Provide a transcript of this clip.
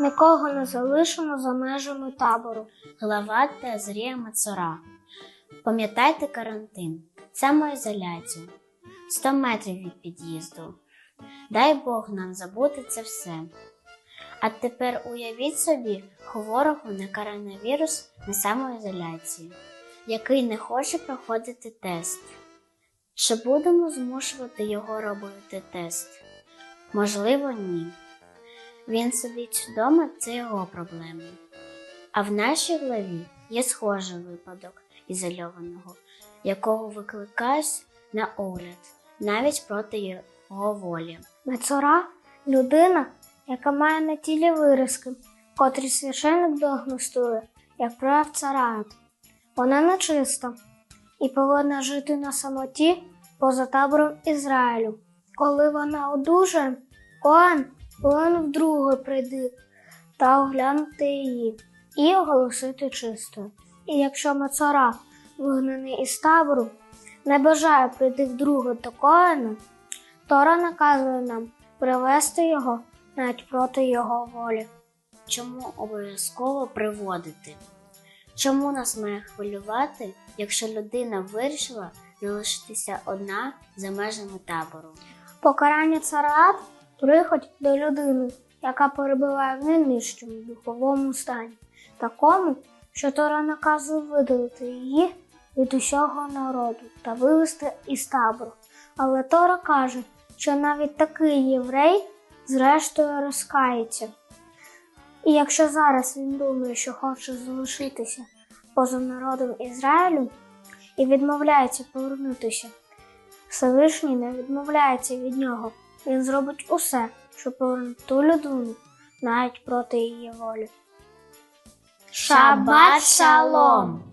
Нікого не залишимо за межами табору. Глава Тезрія Мацора. Пам'ятайте карантин, самоізоляцію, 100 метрів від під'їзду. Дай Бог нам забути це все. А тепер уявіть собі хворого на коронавірус на самоізоляції, який не хоче проходити тест. Чи будемо змушувати його робити тест? Можливо, ні. Він сидить вдома, це його проблеми. А в нашій главі є схожий випадок ізольованого, якого викликають на огляд, навіть проти його волі. Мецора людина, яка має на тілі виразки, котрі священник діагностує, як прояв царат. Вона нечиста і повинна жити на самоті поза табором Ізраїлю. Коли вона одужає, Коан повинен вдруге прийти та оглянути її і оголосити чистою. І якщо Мацара, вигнаний із табору, не бажає прийти вдруге до Коана, Тора наказує нам привести його навіть проти його волі. Чому обов'язково приводити? Чому нас має хвилювати, якщо людина вирішила залишитися одна за межами табору? Покарання царат приходь до людини, яка перебуває в нинішньому духовому стані, такому, що Тора наказує видалити її від усього народу та вивести із табору. Але Тора каже, що навіть такий єврей зрештою розкається. І якщо зараз він думає, що хоче залишитися поза народом Ізраїлю і відмовляється повернутися, Всевишній не відмовляється від нього. Він зробить усе, щоб повернути ту людину навіть проти її волі. Шабат шалом!